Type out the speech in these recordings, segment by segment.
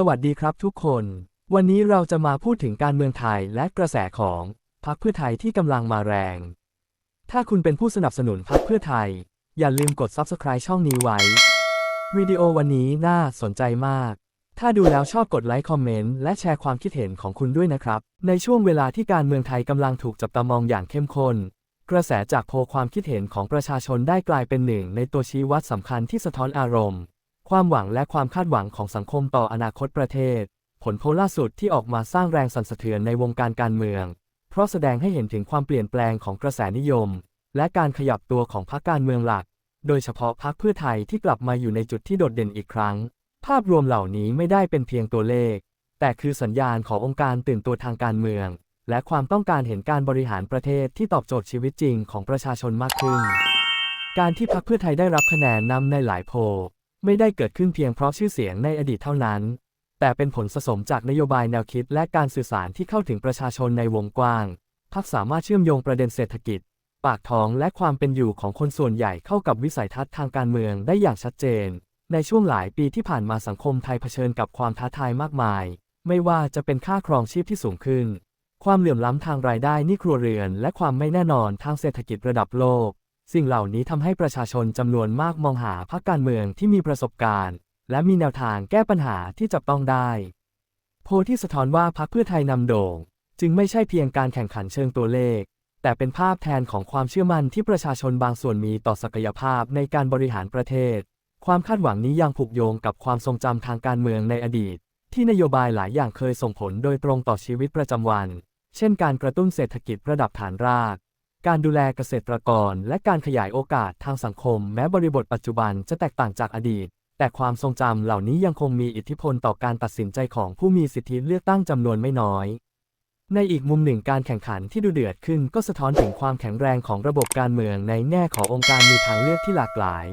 สวัสดีครับทุกคน วันนี้เราจะมาพูดถึงการเมืองไทยและกระแสของพรรคเพื่อไทยที่กำลังมาแรง ถ้าคุณเป็นผู้สนับสนุนพรรคเพื่อไทย อย่าลืมกด Subscribe ช่องนี้ไว้ วิดีโอวันนี้น่าสนใจมาก ถ้าดูแล้วชอบกดไลค์คอมเมนต์และแชร์ความคิดเห็นของคุณด้วยนะครับ ในช่วงเวลาที่การเมืองไทยกำลังถูกจับตามองอย่างเข้มข้น กระแสจากโพความคิดเห็นของประชาชนได้กลายเป็นหนึ่งในตัวชี้วัดสำคัญที่สะท้อนอารมณ์ ความหวังและความคาดหวังของสังคมต่ออนาคตประเทศ ผลโพลล่าสุดที่ออกมาสร้างแรงสั่นสะเทือนในวงการการเมือง เพราะแสดงให้เห็นถึงความเปลี่ยนแปลงของกระแสนิยม และการขยับตัวของพรรคการเมืองหลัก โดยเฉพาะพรรคเพื่อไทยที่กลับมาอยู่ในจุดที่โดดเด่นอีกครั้ง ภาพรวมเหล่านี้ไม่ได้เป็นเพียงตัวเลข แต่คือสัญญาณขององค์การตื่นตัวทางการเมือง และความต้องการเห็นการบริหารประเทศที่ตอบโจทย์ชีวิตจริงของประชาชนมากขึ้น การที่พรรคเพื่อไทยได้รับคะแนนนำในหลายโพล ไม่ได้เกิดขึ้นเพียงเพราะชื่อเสียงในอดีตเท่านั้น แต่เป็นผลสะสมจากนโยบายแนวคิดและการสื่อสารที่เข้าถึงประชาชนในวงกว้างพรรคสามารถเชื่อมโยงประเด็นเศรษฐกิจ ปากท้องและความเป็นอยู่ของคนส่วนใหญ่เข้ากับวิสัยทัศน์ทางการเมืองได้อย่างชัดเจน ในช่วงหลายปีที่ผ่านมาสังคมไทยเผชิญกับความท้าทายมากมาย ไม่ว่าจะเป็นค่าครองชีพที่สูงขึ้น ความเหลื่อมล้ำทางรายได้นี้ครัวเรือน และความไม่แน่นอนทางเศรษฐกิจระดับโลก สิ่งเหล่านี้ทำให้ประชาชนจำนวนมากมองหาพรรคการเมืองที่มีประสบการณ์ และมีแนวทางแก้ปัญหาที่จับต้องได้ โพลที่สะท้อนว่าพรรคเพื่อไทยนำโด่ง จึงไม่ใช่เพียงการแข่งขันเชิงตัวเลข แต่เป็นภาพแทนของความเชื่อมั่นที่ประชาชนบางส่วนมีต่อศักยภาพในการบริหารประเทศ ความคาดหวังนี้ยังผูกโยงกับความทรงจำทางการเมืองในอดีต ที่นโยบายหลายอย่างเคยส่งผลโดยตรงต่อชีวิตประจำวัน เช่น การกระตุ้นเศรษฐกิจระดับฐานราก การดูแลเกษตรกร และการขยายโอกาสทางสังคม แม้บริบทปัจจุบันจะแตกต่างจากอดีต แต่ความทรงจำเหล่านี้ยังคงมีอิทธิพลต่อการตัดสินใจของผู้มีสิทธิเลือกตั้งจำนวนไม่น้อย ในอีกมุมหนึ่งการแข่งขันที่ดูเดือดขึ้นก็สะท้อนถึงความแข็งแรงของระบบการเมืองในแง่ขององค์การมีทางเลือกที่หลากหลาย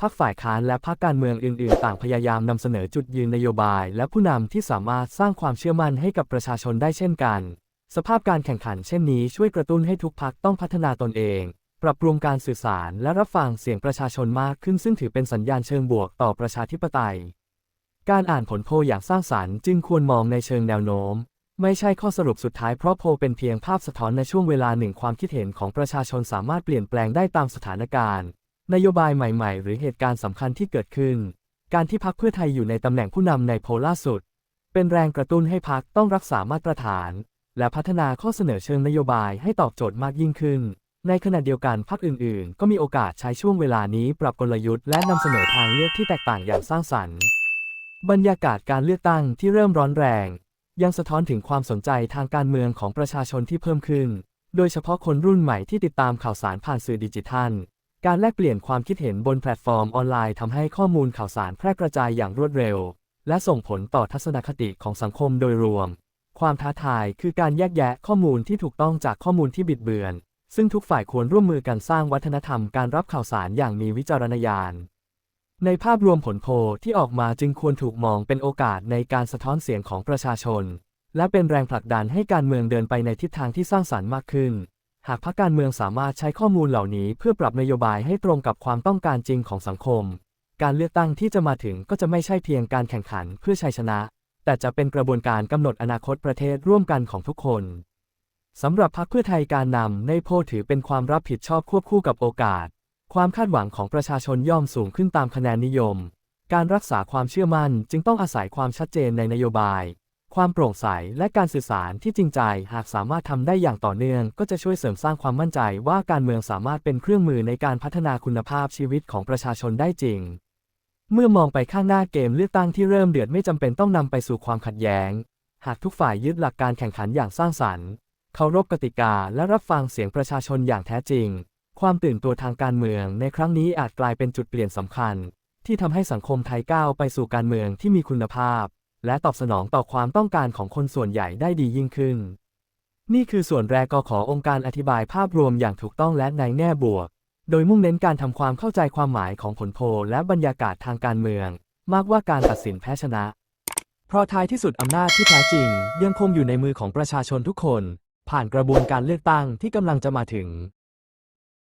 พรรคฝ่ายค้านและพรรคการเมืองอื่น ๆ ต่างพยายามนำเสนอจุดยืนนโยบาย และผู้นำที่สามารถสร้างความเชื่อมั่นให้กับประชาชนได้เช่นกัน สภาพการแข่งขันเช่นนี้ช่วยกระตุ้นให้ทุกพรรคต้องพัฒนาตนเอง ปรับปรุงการสื่อสารและรับฟังเสียงประชาชนมากขึ้นซึ่งถือเป็นสัญญาณเชิงบวกต่อประชาธิปไตย การอ่านผลโพลอย่างสร้างสรรค์จึงควรมองในเชิงแนวโน้ม ไม่ใช่ข้อสรุปสุดท้ายเพราะโพลเป็นเพียงภาพสะท้อนในช่วงเวลาหนึ่งความคิดเห็นของประชาชนสามารถเปลี่ยนแปลงได้ตามสถานการณ์ นโยบายใหม่ ๆ หรือเหตุการณ์สำคัญที่เกิดขึ้น การที่พรรคเพื่อไทยอยู่ในตำแหน่งผู้นำในโพลล่าสุด เป็นแรงกระตุ้นให้พรรคต้องรักษามาตรฐาน และพัฒนาข้อเสนอเชิงนโยบายให้ตอบโจทย์มากยิ่งขึ้น ในขณะเดียวกันพรรคอื่นๆ ก็มีโอกาสใช้ช่วงเวลานี้ปรับกลยุทธ์และนำเสนอทางเลือกที่แตกต่างอย่างสร้างสรรค์ บรรยากาศการเลือกตั้งที่เริ่มร้อนแรง ยังสะท้อนถึงความสนใจทางการเมืองของประชาชนที่เพิ่มขึ้น โดยเฉพาะคนรุ่นใหม่ที่ติดตามข่าวสารผ่านสื่อดิจิทัล การแลกเปลี่ยนความคิดเห็นบนแพลตฟอร์มออนไลน์ทำให้ข้อมูลข่าวสารแพร่กระจายอย่างรวดเร็ว และส่งผลต่อทัศนคติของสังคมโดยรวม ความท้าทายคือการแยกแยะข้อมูลที่ถูกต้องจากข้อมูลที่บิดเบือน ซึ่งทุกฝ่ายควรร่วมมือกันสร้างวัฒนธรรมการรับข่าวสารอย่างมีวิจารณญาณ ในภาพรวมผลโพลที่ออกมาจึงควรถูกมองเป็นโอกาสในการสะท้อนเสียงของประชาชน และเป็นแรงผลักดันให้การเมืองเดินไปในทิศทางที่สร้างสรรค์มากขึ้น หากพรรคการเมืองสามารถใช้ข้อมูลเหล่านี้เพื่อปรับนโยบายให้ตรงกับความต้องการจริงของสังคม การเลือกตั้งที่จะมาถึงก็จะไม่ใช่เพียงการแข่งขันเพื่อชัยชนะ แต่จะเป็นกระบวนการกำหนดอนาคตประเทศร่วมกันของทุกคนสำหรับพรรคเพื่อไทยการนำในโพถือเป็นความรับผิดชอบควบคู่กับโอกาส ความคาดหวังของประชาชนย่อมสูงขึ้นตามคะแนนนิยม การรักษาความเชื่อมั่นจึงต้องอาศัยความชัดเจนในนโยบาย ความโปร่งใสและการสื่อสารที่จริงใจหากสามารถทำได้อย่างต่อเนื่องก็จะช่วยเสริมสร้างความมั่นใจว่าการเมืองสามารถเป็นเครื่องมือในการพัฒนาคุณภาพชีวิตของประชาชนได้จริง เมื่อมองไปข้างหน้าเกมเลือกตั้งที่เริ่มเดือดไม่จำเป็นต้องนำไปสู่ความขัดแย้ง หากทุกฝ่ายยึดหลักการแข่งขันอย่างสร้างสรรค์ เคารพกติกาและรับฟังเสียงประชาชนอย่างแท้จริง ความตื่นตัวทางการเมืองในครั้งนี้อาจกลายเป็นจุดเปลี่ยนสำคัญ ที่ทำให้สังคมไทยก้าวไปสู่การเมืองที่มีคุณภาพ และตอบสนองต่อความต้องการของคนส่วนใหญ่ได้ดียิ่งขึ้น นี่คือส่วนแรกก็ขอองค์การอธิบายภาพรวมอย่างถูกต้องและในแง่บวก โดยมุ่งเน้นการทำความเข้าใจความหมายของผลโพลและบรรยากาศทางการเมือง มากว่าการตัดสินแพ้ชนะ เพราะท้ายที่สุดอำนาจที่แท้จริง ยังคงอยู่ในมือของประชาชนทุกคน ผ่านกระบวนการเลือกตั้งที่กำลังจะมาถึง